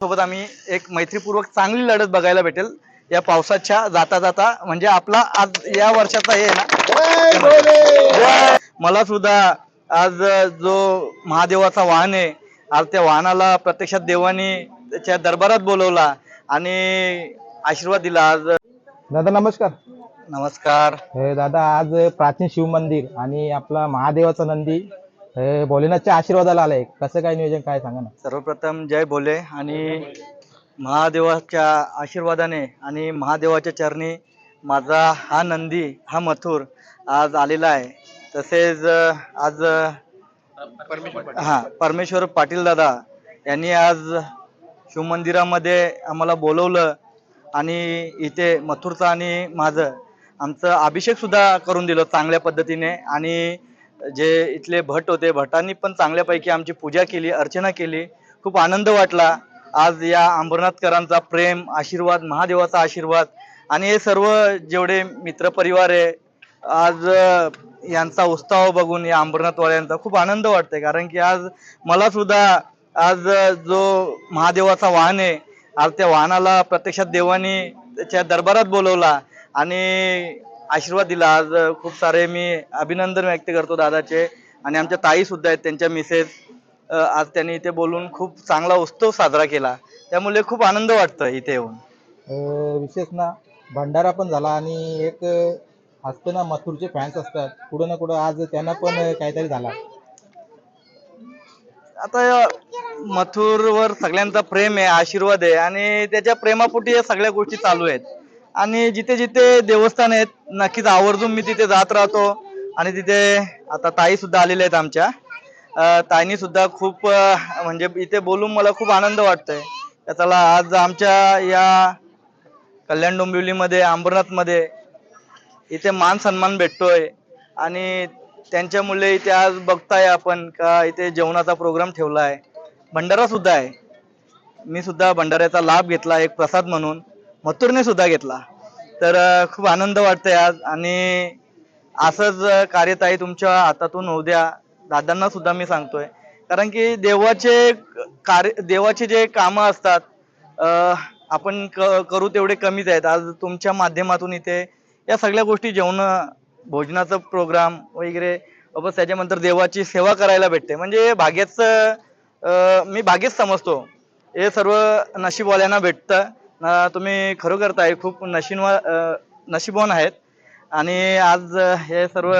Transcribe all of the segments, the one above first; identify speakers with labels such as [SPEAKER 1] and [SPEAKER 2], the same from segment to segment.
[SPEAKER 1] सोबत आम्ही एक मैत्रीपूर्वक चांगली लढत बघायला भेटेल. या पावसाच्या जाता जाता म्हणजे आपला आज या वर्षाचा हे ना? मला सुद्धा आज जो महादेवाचा वाहन आहे आज त्या वाहनाला प्रत्यक्षात देवाने त्याच्या दरबारात बोलवला आणि आशीर्वाद दिला. आज
[SPEAKER 2] दादा नमस्कार.
[SPEAKER 1] नमस्कार.
[SPEAKER 2] हे दादा आज प्राचीन शिव मंदिर आणि आपला महादेवाचा नंदी हे भोलेनाथच्या आशीर्वादाला आलाय. कसं काय नियोजन काय सांगा ना.
[SPEAKER 1] सर्वप्रथम जय भोले आणि महादेवाच्या आशीर्वादाने आणि महादेवाच्या चरणी माझा हा नंदी हा मथुर आज आलेला आहे. तसेच आज हा परमेश्वर पाटील दादा यांनी आज शिवमंदिरामध्ये आम्हाला बोलवलं आणि इथे मथुरचं आणि माझं आमचं अभिषेक सुद्धा करून दिलं चांगल्या पद्धतीने. आणि जे इथले भट होते भटांनी पण चांगल्यापैकी आमची पूजा केली अर्चना केली. खूप आनंद वाटला. आज या अंबरनाथकरांचा प्रेम आशीर्वाद महादेवाचा आशीर्वाद आणि हे सर्व जेवढे मित्रपरिवार आहे आज यांचा उत्साह बघून या अंबरनाथवाल्यांचा खूप आनंद वाटतोय. कारण की आज मला सुद्धा आज जो महादेवाचा वाहन आहे आज त्या वाहनाला प्रत्यक्षात देवाने त्याच्या दरबारात बोलवला आणि आशीर्वाद दिला. आज खूप सारे मी अभिनंदन व्यक्त करतो दादाचे आणि आमच्या ताई सुद्धा आहेत त्यांच्या मिसेस आज त्यांनी इथे बोलून खूप चांगला उत्सव साजरा केला. त्यामुळे खूप आनंद वाटतं इथे येऊन.
[SPEAKER 2] विशेष ना भंडारा पण झाला आणि एक असतं ना मथुरचे फॅन्स असतात. कुठं ना कुठं आज त्यांना पण काहीतरी झाला.
[SPEAKER 1] आता मथुरवर सगळ्यांचा प्रेम आहे आशीर्वाद आहे आणि त्याच्या प्रेमापोटी या सगळ्या गोष्टी चालू आहेत. आणि जिथे जिथे देवस्थान आहेत नक्कीच आवर्जून मी तिथे जात राहतो. आणि तिथे आता ताई सुद्धा आलेल्या आहेत आमच्या. ताईनी सुद्धा खूप म्हणजे इथे बोलून मला खूप आनंद वाटतोय. तर चला आज आमच्या या कल्याण डोंबिवलीमध्ये अंबरनाथमध्ये इथे मान सन्मान भेटतोय. आणि त्यांच्यामुळे इथे आज बघताय आपण का इथे जेवणाचा प्रोग्राम ठेवला आहे भंडारा सुद्धा आहे. मी सुद्धा भंडाऱ्याचा लाभ घेतला एक प्रसाद म्हणून. मथुरने सुद्धा घेतला. तर खूप आनंद वाटतोय आज आणि असंच कार्यताई तुमच्या हातातून होऊ द्या. दादांना सुद्धा मी सांगतोय. कारण की देवाचे कार्य देवाचे जे कामं असतात आपण क- करू तेवढे कमीच आहेत. आज तुमच्या माध्यमातून इथे या सगळ्या गोष्टी जेवण भोजनाचं प्रोग्राम वगैरे बस त्याच्यानंतर देवाची सेवा करायला भेटते. म्हणजे भाग्याचं मी भाग्यच समजतो. हे सर्व नशीबवाल्यांना भेटतं. तुम्ही खरोखर ताई खूप नशीबवा नशीबवान आहेत. आणि आज हे सर्व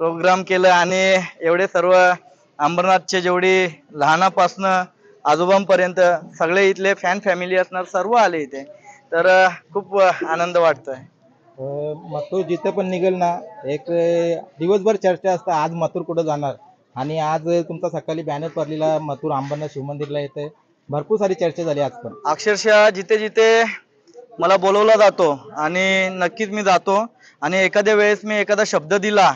[SPEAKER 1] प्रोग्राम केलं आणि एवढे सर्व अंबरनाथचे जेवढी लहानापासनं आजोबांपर्यंत सगळे इथले फॅन फॅमिली असणार सर्व आले इथे. तर खूप आनंद वाटतोय.
[SPEAKER 2] अं, मथुर जिथं पण निघेल ना एक दिवसभर चर्चा असतं आज मथुर कुठं जाणार? आणि आज तुमचा सकाळी बॅनर पडलेला मथुर अंबरनाथ शिवमंदिरला येते भरपूर सारी चर्चा झाली आज पण.
[SPEAKER 1] अक्षरशः जिथे जिथे मला बोलवला जातो आणि नक्कीच मी जातो आणि एखाद्या वेळेस मी एखादा शब्द दिला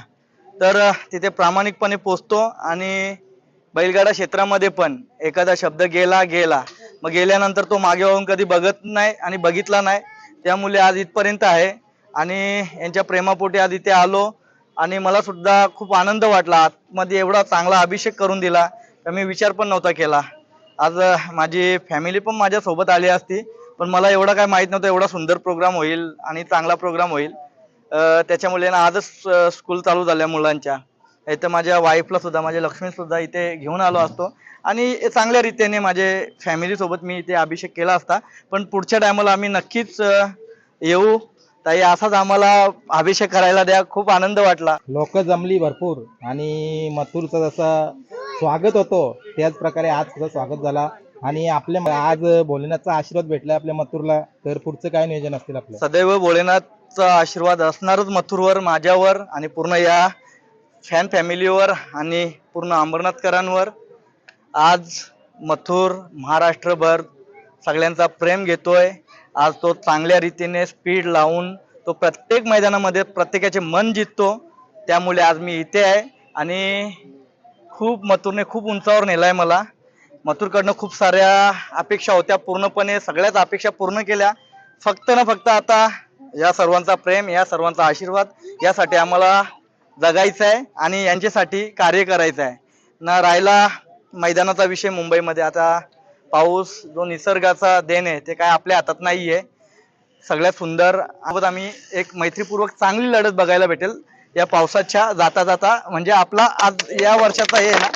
[SPEAKER 1] तर तिथे प्रामाणिकपणे पोचतो आणि बैलगाडा क्षेत्रामध्ये पण एखादा शब्द गेला गेला. मग गेल्यानंतर तो मागे वाहून कधी बघत नाही आणि बघितला नाही त्यामुळे आज इथपर्यंत आहे आणि यांच्या प्रेमापोटी आज इथे आलो आणि मला सुद्धा खूप आनंद वाटला. आतमध्ये एवढा चांगला अभिषेक करून दिला. तर मी विचार पण नव्हता केला. आज माझी फॅमिली पण माझ्या सोबत आली असती पण मला एवढं काय माहीत नव्हतं एवढा सुंदर प्रोग्राम होईल आणि चांगला प्रोग्राम होईल. त्याच्यामुळे ना आजच स्कूल चालू झाल्या मुलांच्या. इथं माझ्या वाईफला सुद्धा माझ्या लक्ष्मीसुद्धा इथे घेऊन आलो असतो. आणि चांगल्या रीतीने माझे फॅमिलीसोबत मी इथे अभिषेक केला असता. पण पुढच्या टायमाला आम्ही नक्कीच येऊ. ताई असाच आम्हाला अभिषेक करायला द्या. खूप आनंद वाटला.
[SPEAKER 2] लोक जमली भरपूर. आणि मथुरचा जसा स्वागत होतो. त्याच प्रकारे आज सुद्धा स्वागत झाला. आणि आपल्या आज भोलेनाथचा आशीर्वाद भेटला आपल्या मथुरला. तर पुढचं काय नियोजन असतील आपलं?
[SPEAKER 1] सदैव भोलेनाथचा आशीर्वाद असणारच मथुरवर माझ्यावर आणि पूर्ण या फॅन फॅमिलीवर आणि पूर्ण अंबरनाथकरांवर. आज मथुर महाराष्ट्रभर सगळ्यांचा प्रेम घेतोय. आज तो चांगल्या रीतीने स्पीड लावून तो प्रत्येक मैदानामध्ये प्रत्येकाचे मन जिततो त्यामुळे आज मी इथे आहे. आणि खूप मथुरने खूप उंचावर नेलाय मला. मथुरकडनं खूप साऱ्या अपेक्षा होत्या. पूर्णपणे सगळ्याच अपेक्षा पूर्ण केल्या. फक्त ना फक्त आता या सर्वांचा प्रेम या सर्वांचा आशीर्वाद यासाठी आम्हाला जगायचं आहे आणि यांच्यासाठी कार्य करायचं आहे ना राहिला मैदानाचा विषय मुंबईमध्ये. आता पाऊस जो निसर्गाचा देण आहे ते काय आपल्या हातात नाही आहे सगळ्यात सुंदर आम्ही एक मैत्रीपूर्वक चांगली लढत बघायला भेटेल. या पावसाच्या जाता जाता म्हणजे आपला आज या वर्षाचा हे ना.